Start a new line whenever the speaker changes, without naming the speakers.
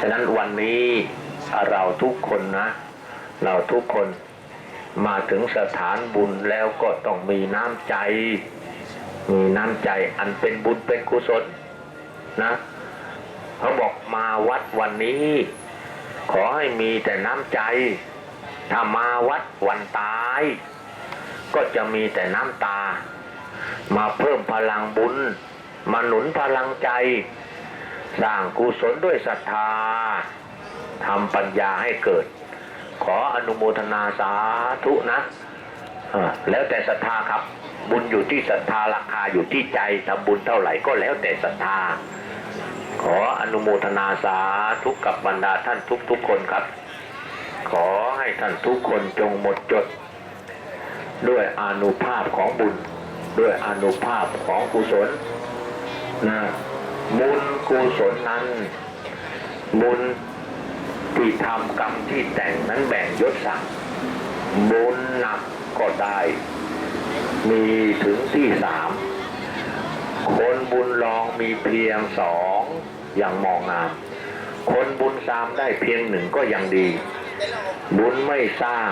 ฉะนั้นวันนี้เราทุกคนนะ เราทุกคนมาถึงสถานบุญแล้วก็ต้องมีน้ำใจ มีน้ำใจอันเป็นบุญเป็นกุศลนะเขาบอกมาวัดวันนี้ ขอให้มีแต่น้ำใจ ถ้ามาวัดวันตาย ก็จะมีแต่น้ำตา มาเพิ่มพลังบุญ มาหนุนพลังใจ สร้างกุศลด้วยศรัทธาทำปัญญาให้เกิด ขออนุโมทนาสาธุนะแล้วแต่ศรัทธาครับ บุญอยู่ที่ศรัทธาราคาอยู่ที่ใจทำบุญเท่าไหร่ก็แล้วแต่ศรัทธา ขออนุโมทนาสาธุกับบรรดาท่านทุกๆคนครับ ขอให้ท่านทุกคนจงหมดจด ด้วยอนุภาพของบุญ ด้วยอนุภาพของกุศลนะ บุญกุศลนั้น บุญที่ทำกรรมที่แต่งนั้นแบ่งยศศักบุญหนักก็ได้ มีถึงที่สาม คนบุญรองมีเพียงสองอยังมองงาม คนบุญสามได้เพียงหนึ่งก็ยังดี บุญไม่สร้าง